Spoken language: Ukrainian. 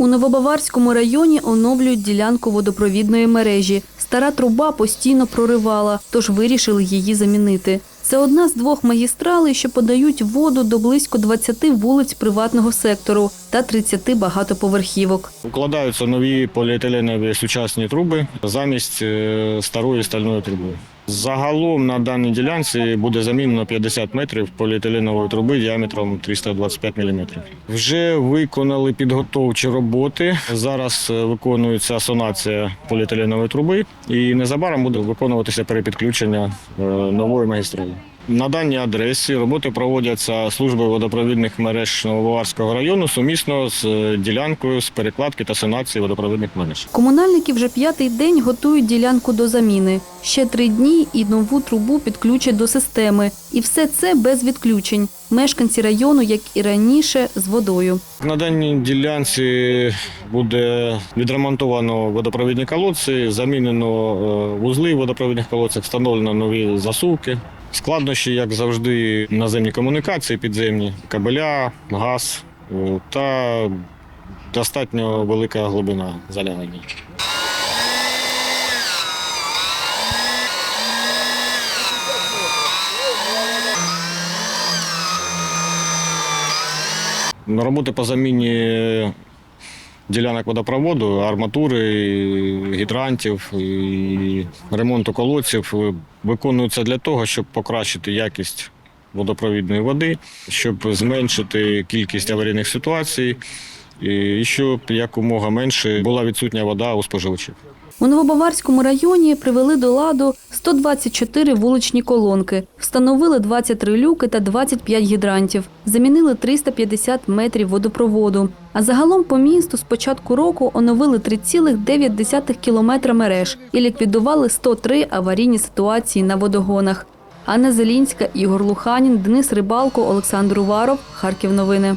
У Новобаварському районі оновлюють ділянку водопровідної мережі. Стара труба постійно проривала, тож вирішили її замінити. Це одна з двох магістралей, що подають воду до близько 20 вулиць приватного сектору та 30 багатоповерхівок. Укладаються нові поліетиленові сучасні труби замість е, старої стальної труби. Загалом на даній ділянці буде замінено 50 метрів поліетиленової труби діаметром 325 мм. Вже виконали підготовчі роботи. Зараз е, виконується сонація поліетиленової труби, і незабаром буде виконуватися перепідключення е, нової магістралі. На даній адресі роботи проводяться службою водопровідних мереж Новобаварського району сумісно з е, ділянкою з перекладки та санації водопровідних мереж. Комунальники вже п'ятий день готують ділянку до заміни. Ще три дні і нову трубу підключать до системи. І все це без відключень. Мешканці району, як і раніше, з водою. На даній ділянці буде відремонтовано водопровідні колодці, замінено е, вузли в водопровідних колодцях, встановлено нові засувки. Складнощі, як завжди, наземні комунікації, підземні, кабеля, газ е, та достатньо велика глибина залягання. Роботи по заміні ділянок водопроводу, арматури, гідрантів і ремонту колодців виконуються для того, щоб покращити якість водопровідної води, щоб зменшити кількість аварійних ситуацій і щоб якомога менше була відсутня вода у споживачів. У Новобаварському районі привели до ладу 124 вуличні колонки, встановили 23 люки та 25 гідрантів, замінили 350 метрів водопроводу. А загалом по місту з початку року оновили 3,9 кілометра мереж і ліквідували 103 аварійні ситуації на водогонах. Анна Зелінська, Ігор Луханін, Денис Рибалко, Олександр Уваров. Харків новини.